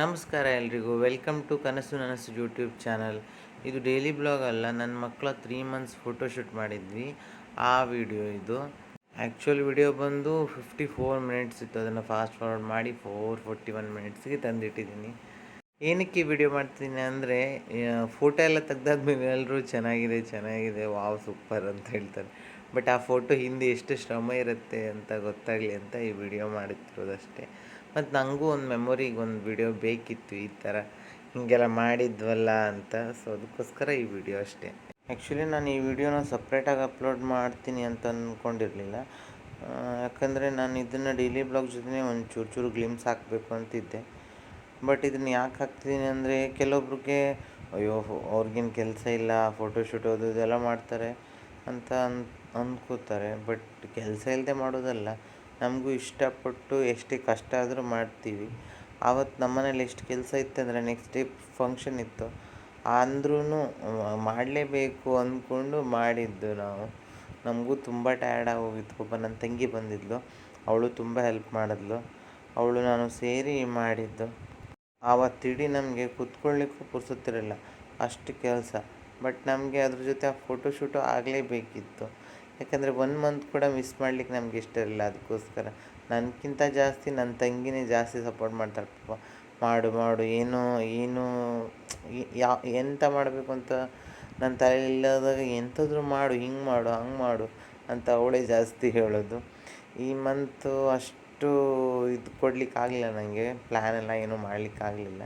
ನಮಸ್ಕಾರ ಎಲ್ರಿಗೂ. Welcome to Kanasu Nanasu YouTube channel ಇದು ಡೈಲಿ ಬ್ಲಾಗ್ ಅಲ್ಲ ನನ್ನ ಮಕ್ಕಳ ತ್ರೀ ಮಂತ್ಸ್ ಫೋಟೋಶೂಟ್ ಮಾಡಿದ್ವಿ. ಆ ವಿಡಿಯೋ ಇದು. ಆ್ಯಕ್ಚುಲ್ ವಿಡಿಯೋ ಬಂದು ಫಿಫ್ಟಿ ಫೋರ್ ಮಿನಿಟ್ಸ್ ಇತ್ತು. ಅದನ್ನು ಫಾಸ್ಟ್ ಫಾರ್ವರ್ಡ್ ಮಾಡಿ ಫೋರ್ ಫೋರ್ಟಿ ಒನ್ ಮಿನಿಟ್ಸ್ಗೆ ತಂದಿಟ್ಟಿದ್ದೀನಿ. ಏನಕ್ಕೆ ವಿಡಿಯೋ ಮಾಡ್ತೀನಿ ಅಂದರೆ ಫೋಟೋ ಎಲ್ಲ ತೆಗ್ದಾದ್ಮೇಲೆ ಎಲ್ಲರೂ ಚೆನ್ನಾಗಿದೆ ಚೆನ್ನಾಗಿದೆ, ವಾವ್ ಸೂಪರ್ ಅಂತ ಹೇಳ್ತಾರೆ. ಬಟ್ ಆ ಫೋಟೋ ಹಿಂದೆ ಎಷ್ಟು ಶ್ರಮ ಇರುತ್ತೆ ಅಂತ ಗೊತ್ತಾಗಲಿ ಅಂತ ಈ ವಿಡಿಯೋ ಮಾಡುತ್ತಿರೋದಷ್ಟೇ ಮತ್ತು ನನಗೂ ಒಂದು ಮೆಮೊರಿಗೆ ಒಂದು ವಿಡಿಯೋ ಬೇಕಿತ್ತು ಈ ಥರ ಹೀಗೆಲ್ಲ ಮಾಡಿದ್ವಲ್ಲ ಅಂತ. ಸೊ ಅದಕ್ಕೋಸ್ಕರ ಈ ವಿಡಿಯೋ ಅಷ್ಟೇ. ಆ್ಯಕ್ಚುಲಿ ನಾನು ಈ ವಿಡಿಯೋನ ಸಪ್ರೇಟಾಗಿ ಅಪ್ಲೋಡ್ ಮಾಡ್ತೀನಿ ಅಂತ ಅಂದ್ಕೊಂಡಿರಲಿಲ್ಲ ಯಾಕಂದರೆ ನಾನು ಇದನ್ನು ಡೈಲಿ ಬ್ಲಾಗ್ ಜೊತೆ ಒಂದು ಚೂರು ಚೂರು ಗ್ಲಿಮ್ಸ್ ಹಾಕಬೇಕು ಅಂತಿದ್ದೆ. ಬಟ್ ಇದನ್ನು ಯಾಕೆ ಹಾಕ್ತಿದ್ದೀನಿ ಅಂದರೆ, ಕೆಲವೊಬ್ರಿಗೆ, ಅಯ್ಯೋ, ಅವ್ರಿಗೇನು ಕೆಲಸ ಇಲ್ಲ ಫೋಟೋಶೂಟ್ ಅದು ಇದೆಲ್ಲ ಮಾಡ್ತಾರೆ ಅಂತ ಅನ್ ಅಂದ್ಕೋತಾರೆ ಬಟ್ ಕೆಲಸ ಇಲ್ಲದೆ ಮಾಡೋದಲ್ಲ. ನಮಗೂ ಇಷ್ಟಪಟ್ಟು ಎಷ್ಟೇ ಕಷ್ಟ ಆದರೂ ಮಾಡ್ತೀವಿ. ಆವತ್ತು ನಮ್ಮ ಮನೇಲಿ ಎಷ್ಟು ಕೆಲಸ ಇತ್ತು ಅಂದರೆ ನೆಕ್ಸ್ಟ್ ಡೇ ಫಂಕ್ಷನ್ ಇತ್ತು. ಅಂದ್ರೂ ಮಾಡಲೇಬೇಕು ಅಂದ್ಕೊಂಡು ಮಾಡಿದ್ದು ನಾವು. ನಮಗೂ ತುಂಬ ಟಯರ್ಡ್ ಆಗೋಗಿತ್ತು. ಒಬ್ಬ ನನ್ನ ತಂಗಿ ಬಂದಿದ್ಲು. ಅವಳು ತುಂಬ ಹೆಲ್ಪ್ ಮಾಡಿದ್ಲು. ಅವಳು ನಾನು ಸೇರಿ ಮಾಡಿದ್ದು. ಆವತ್ತಿಡೀ ನಮಗೆ ಕೂತ್ಕೊಳ್ಳಿಕ್ಕೂ ಪುರ್ಸುತ್ತಿರಲಿಲ್ಲ ಅಷ್ಟು ಕೆಲಸ. ಬಟ್ ನಮಗೆ ಅದ್ರ ಜೊತೆ ಆ ಫೋಟೋಶೂಟು ಆಗಲೇಬೇಕಿತ್ತು. ಯಾಕಂದರೆ ಒನ್ ಮಂತ್ ಕೂಡ ಮಿಸ್ ಮಾಡ್ಲಿಕ್ಕೆ ನಮ್ಗೆ ಇಷ್ಟ ಇರಲಿಲ್ಲ ಅದಕ್ಕೋಸ್ಕರ. ನನಗಿಂತ ಜಾಸ್ತಿ ನನ್ನ ತಂಗಿನೇ ಜಾಸ್ತಿ ಸಪೋರ್ಟ್ ಮಾಡ್ತಾಳೆ ಮಾಡು ಮಾಡು, ಏನು ಏನು ಯಾ, ಎಂತ ಮಾಡಬೇಕು ಅಂತ ನನ್ನ ತಲೆ ಇಲ್ಲದಾಗ ಎಂಥಾದ್ರೂ ಮಾಡು, ಹಿಂಗೆ ಮಾಡು, ಹಂಗೆ ಮಾಡು ಅಂತ ಅವಳೇ ಜಾಸ್ತಿ ಹೇಳೋದು. ಈ ಮಂತು ಅಷ್ಟು ಇದು ಕೊಡಲಿಕ್ಕಾಗಲಿಲ್ಲ ನನಗೆ ಪ್ಲ್ಯಾನ್ ಎಲ್ಲ ಏನೂ ಮಾಡಲಿಕ್ಕಾಗಲಿಲ್ಲ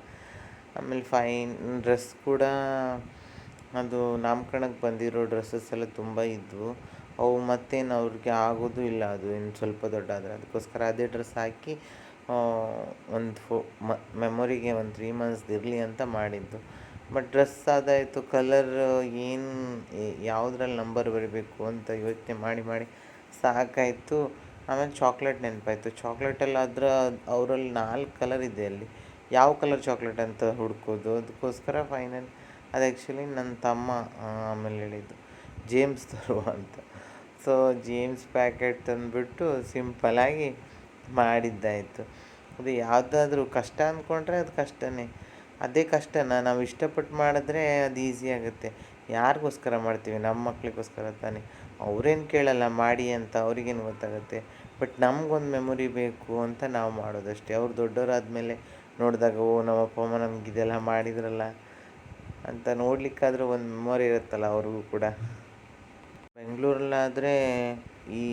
ಆಮೇಲೆ ಫೈನ್ ಡ್ರೆಸ್ ಕೂಡ, ಅದು ನಾಮಕರಣಕ್ಕೆ ಬಂದಿರೋ ಡ್ರೆಸ್ಸಸ್ ಎಲ್ಲ ತುಂಬ ಇದ್ದವು ಅವು ಮತ್ತೇನು ಅವ್ರಿಗೆ ಆಗೋದು ಇಲ್ಲ, ಅದು ಇನ್ನು ಸ್ವಲ್ಪ ದೊಡ್ಡಾದರೆ. ಅದಕ್ಕೋಸ್ಕರ ಅದೇ ಡ್ರೆಸ್ ಹಾಕಿ ಒಂದು ಫೋ ಮೆಮೊರಿಗೆ ಒಂದು ತ್ರೀ ಮಂತ್ಸ್ ಇರಲಿ ಅಂತ ಮಾಡಿದ್ದು. ಬಟ್ ಡ್ರೆಸ್ ಆದಾಯಿತು ಕಲರ್ ಏನು ಯಾವುದ್ರಲ್ಲಿ ನಂಬರ್ ಬರಬೇಕು ಅಂತ ಯೋಚನೆ ಮಾಡಿ ಮಾಡಿ ಸಾಕಾಯಿತು. ಆಮೇಲೆ ಚಾಕ್ಲೇಟ್ ನೆನಪಾಯಿತು. ಚಾಕ್ಲೇಟಲ್ಲಿ ಆದ್ರೆ ಅವರಲ್ಲಿ ನಾಲ್ಕು ಕಲರ್ ಇದೆ ಅಲ್ಲಿ. ಯಾವ ಕಲರ್ ಚಾಕ್ಲೇಟ್ ಅಂತ ಹುಡ್ಕೋದು? ಅದಕ್ಕೋಸ್ಕರ ಫೈನಲ್ ಅದು ಆ್ಯಕ್ಚುಲಿ ನನ್ನ ತಮ್ಮ ಆಮೇಲೆ ಹೇಳಿದ್ದು. ಜೇಮ್ಸ್ ತರುವ ಅಂತ ಸೊ ಜೇಮ್ಸ್ ಪ್ಯಾಕೆಟ್ ತಂದುಬಿಟ್ಟು ಸಿಂಪಲಾಗಿ ಮಾಡಿದ್ದಾಯಿತು. ಅದು ಯಾವುದಾದ್ರೂ ಕಷ್ಟ ಅಂದ್ಕೊಂಡ್ರೆ ಅದು ಕಷ್ಟನೇ. ಅದೇ ಕಷ್ಟನ ನಾವು ಇಷ್ಟಪಟ್ಟು ಮಾಡಿದ್ರೆ ಅದು ಈಸಿ ಆಗುತ್ತೆ. ಯಾರಿಗೋಸ್ಕರ ಮಾಡ್ತೀವಿ? ನಮ್ಮ ಮಕ್ಳಿಗೋಸ್ಕರ ತಾನೇ. ಅವ್ರೇನು ಕೇಳಲ್ಲ, ಮಾಡಿ ಅಂತ ಅವ್ರಿಗೇನು ಗೊತ್ತಾಗುತ್ತೆ. ಬಟ್ ನಮಗೊಂದು ಮೆಮೊರಿ ಬೇಕು ಅಂತ ನಾವು ಮಾಡೋದಷ್ಟೇ. ಅವ್ರು ದೊಡ್ಡವರಾದಮೇಲೆ ನೋಡಿದಾಗ, ಓ, ನಮ್ಮ ಅಪ್ಪ, ಅಮ್ಮ ನಮ್ಗೆ ಇದೆಲ್ಲ ಮಾಡಿದ್ರಲ್ಲ ಅಂತ ನೋಡಲಿಕ್ಕಾದ್ರೂ ಒಂದು ಮೆಮೊರಿ ಇರುತ್ತಲ್ಲ, ಅವ್ರಿಗೂ ಕೂಡ. ಬೆಂಗಳೂರಲ್ಲಾದರೆ ಈ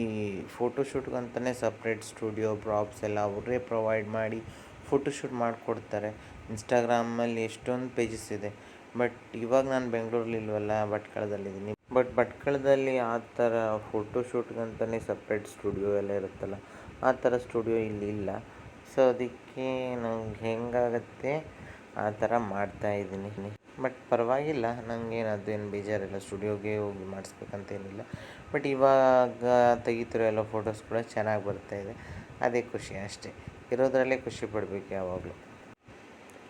ಫೋಟೋಶೂಟ್ಗಂತಲೇ ಸಪ್ರೇಟ್ ಸ್ಟುಡಿಯೋ ಪ್ರಾಪ್ಸ್ ಎಲ್ಲ ಅವರೇ ಪ್ರೊವೈಡ್ ಮಾಡಿ ಫೋಟೋಶೂಟ್ ಮಾಡಿಕೊಡ್ತಾರೆ. ಇನ್ಸ್ಟಾಗ್ರಾಮಲ್ಲಿ ಎಷ್ಟೊಂದು ಪೇಜಸ್ ಇದೆ. ಬಟ್ ಇವಾಗ ನಾನು ಬೆಂಗಳೂರಲ್ಲಿ ಇಲ್ವಲ್ಲ, ಭಟ್ಕಳದಲ್ಲಿದ್ದೀನಿ. ಬಟ್ ಭಟ್ಕಳದಲ್ಲಿ ಆ ಥರ ಫೋಟೋಶೂಟ್ಗಂತಲೇ ಸಪ್ರೇಟ್ ಸ್ಟುಡಿಯೋ ಎಲ್ಲ ಇರುತ್ತಲ್ಲ, ಆ ಥರ ಸ್ಟುಡಿಯೋ ಇಲ್ಲಿ ಇಲ್ಲ. ಸೊ ಅದಕ್ಕೆ ನಂಗೆ ಹೆಂಗಾಗತ್ತೆ, ಆ ಥರ ಮಾಡ್ತಾಯಿದ್ದೀನಿ ಬಟ್ ಪರವಾಗಿಲ್ಲ. ನನಗೇನು ಅದೇನು ಬೇಜಾರಿಲ್ಲ. ಸ್ಟುಡಿಯೋಗೆ ಹೋಗಿ ಮಾಡಿಸ್ಬೇಕಂತೇನಿಲ್ಲ. ಬಟ್ ಇವಾಗ ತೆಗಿತಿರೋ ಎಲ್ಲ ಫೋಟೋಸ್ ಕೂಡ ಚೆನ್ನಾಗಿ ಬರ್ತಾಯಿದೆ ಅದೇ ಖುಷಿ ಅಷ್ಟೇ. ಇರೋದರಲ್ಲೇ ಖುಷಿ ಪಡಬೇಕು ಯಾವಾಗಲೂ.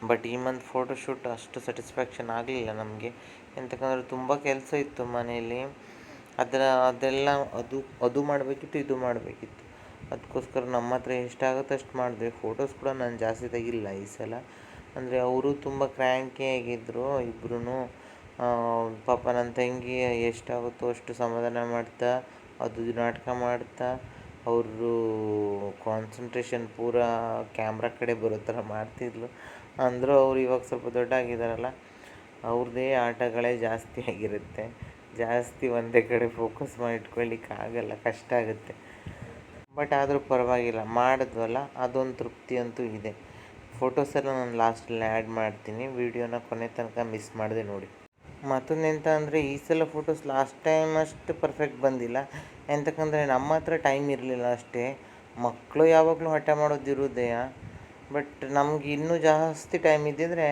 ಬಟ್ ಈ ಮಂತ್ ಫೋಟೋಶೂಟ್ ಅಷ್ಟು ಸ್ಯಾಟಿಸ್ಫ್ಯಾಕ್ಷನ್ ಆಗಲಿಲ್ಲ ನಮಗೆ. ಎಂತಕ್ಕಂದ್ರೆ ತುಂಬ ಕೆಲಸ ಇತ್ತು ಮನೆಯಲ್ಲಿ. ಅದರ, ಅದೆಲ್ಲ ಅದು ಅದು ಮಾಡಬೇಕಿತ್ತು, ಇದು ಮಾಡಬೇಕಿತ್ತು. ಅದಕ್ಕೋಸ್ಕರ ನಮ್ಮ ಹತ್ರ ಎಷ್ಟಾಗುತ್ತೆ ಅಷ್ಟು ಮಾಡಿದ್ವಿ ಫೋಟೋಸ್ ಕೂಡ ನಾನು ಜಾಸ್ತಿ ತೆಗಿಲ್ಲ ಈ ಸಲ. ಅಂದರೆ ಅವರು ತುಂಬ ಕ್ರ್ಯಾಂಕಿ ಆಗಿದ್ದರು ಇಬ್ಬರೂ ಪಾಪ ನನ್ನ ತಂಗಿ ಎಷ್ಟಾಗುತ್ತೋ ಅಷ್ಟು ಸಮಾಧಾನ ಮಾಡ್ತಾ, ಅದು ನಾಟಕ ಮಾಡ್ತಾ, ಅವರು ಕಾನ್ಸಂಟ್ರೇಷನ್ ಪೂರ ಕ್ಯಾಮ್ರಾ ಕಡೆ ಬರೋ ಥರ ಮಾಡ್ತಿದ್ಲು. ಅಂದರೂ ಅವ್ರು ಇವಾಗ ಸ್ವಲ್ಪ ದೊಡ್ಡ ಆಗಿದ್ದಾರಲ್ಲ ಅವ್ರದ್ದೇ ಆಟಗಳೇ ಜಾಸ್ತಿ ಆಗಿರುತ್ತೆ. ಜಾಸ್ತಿ ಒಂದೇ ಕಡೆ ಫೋಕಸ್ ಮಾಡಿ ಇಟ್ಕೊಳ್ಳಿಕ್ಕೆ ಆಗಲ್ಲ, ಕಷ್ಟ ಆಗುತ್ತೆ. ಬಟ್ ಆದರೂ ಪರವಾಗಿಲ್ಲ, ಮಾಡಿದ್ವಲ್ಲ, ಅದೊಂದು ತೃಪ್ತಿ ಅಂತೂ ಇದೆ. ಫೋಟೋಸೆಲ್ಲ ನಾನು ಲಾಸ್ಟಲ್ಲಿ ಆ್ಯಡ್ ಮಾಡ್ತೀನಿ. ವೀಡಿಯೋನ ಕೊನೆ ತನಕ ಮಿಸ್ ಮಾಡಿದೆ ನೋಡಿ. ಮತ್ತೊಂದೆಂತ ಅಂದರೆ, ಈ ಸಲ ಫೋಟೋಸ್ ಲಾಸ್ಟ್ ಟೈಮ್ ಅಷ್ಟು ಪರ್ಫೆಕ್ಟ್ ಬಂದಿಲ್ಲ. ಎಂತಕ್ಕಂದರೆ ನಮ್ಮ ಹತ್ರ ಟೈಮ್ ಇರಲಿಲ್ಲ ಅಷ್ಟೇ. ಮಕ್ಕಳು ಯಾವಾಗಲೂ ಹಠ ಮಾಡೋದಿರುವುದೇ ಬಟ್ ನಮ್ಗೆ ಇನ್ನೂ ಜಾಸ್ತಿ ಟೈಮ್ ಇದ್ದಿದ್ರೆ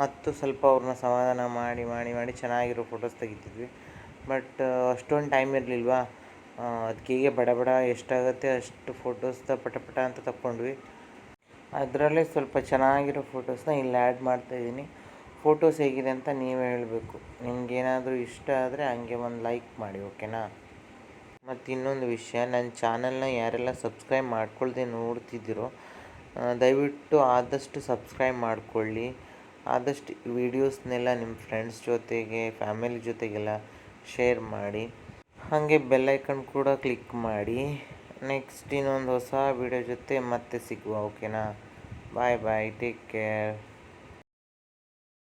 ಮತ್ತು ಸ್ವಲ್ಪ ಅವ್ರನ್ನ ಸಮಾಧಾನ ಮಾಡಿ ಮಾಡಿ ಮಾಡಿ ಚೆನ್ನಾಗಿರೋ ಫೋಟೋಸ್ ತೆಗಿತಿದ್ವಿ. ಬಟ್ ಅಷ್ಟೊಂದು ಟೈಮ್ ಇರಲಿಲ್ವಾ? ಅದಕ್ಕೆ ಬಡ ಬಡ ಎಷ್ಟಾಗುತ್ತೆ ಅಷ್ಟು ಫೋಟೋಸ್ನ ಪಟ ಪಟ ಅಂತ ತಕ್ಕೊಂಡ್ವಿ. ಅದರಲ್ಲೇ ಸ್ವಲ್ಪ ಚೆನ್ನಾಗಿರೋ ಫೋಟೋಸ್ನ ಇಲ್ಲಿ ಆ್ಯಡ್ ಮಾಡ್ತಾಯಿದ್ದೀನಿ ಫೋಟೋಸ್ ಹೇಗಿದೆ ಅಂತ ನೀವೇ ಹೇಳಬೇಕು. ನಿಮಗೇನಾದರೂ ಇಷ್ಟ ಆದರೆ ಹಂಗೆ ಒಂದು ಲೈಕ್ ಮಾಡಿ, ಓಕೆನಾ? ಮತ್ತು ಇನ್ನೊಂದು ವಿಷಯ ನನ್ನ ಚಾನಲ್ನ ಯಾರೆಲ್ಲ ಸಬ್ಸ್ಕ್ರೈಬ್ ಮಾಡ್ಕೊಳ್ದೆ ನೋಡ್ತಿದ್ದೀರೋ ದಯವಿಟ್ಟು ಆದಷ್ಟು ಸಬ್ಸ್ಕ್ರೈಬ್ ಮಾಡಿಕೊಳ್ಳಿ. ಆದಷ್ಟು ವೀಡಿಯೋಸ್ನೆಲ್ಲ ನಿಮ್ಮ ಫ್ರೆಂಡ್ಸ್ ಜೊತೆಗೆ, ಫ್ಯಾಮಿಲಿ ಜೊತೆಗೆಲ್ಲ ಶೇರ್ ಮಾಡಿ. ಹಾಗೆ ಬೆಲ್ಲೈಕನ್ ಕೂಡ ಕ್ಲಿಕ್ ಮಾಡಿ. ನೆಕ್ಸ್ಟ್ ಇನ್ನೊಂದು ಹೊಸ ವಿಡಿಯೋ ಜೊತೆ ಮತ್ತೆ ಸಿಗುವ ಓಕೆನಾ ಬಾಯ್ ಬಾಯ್ ಟೇಕ್ ಕೇರ್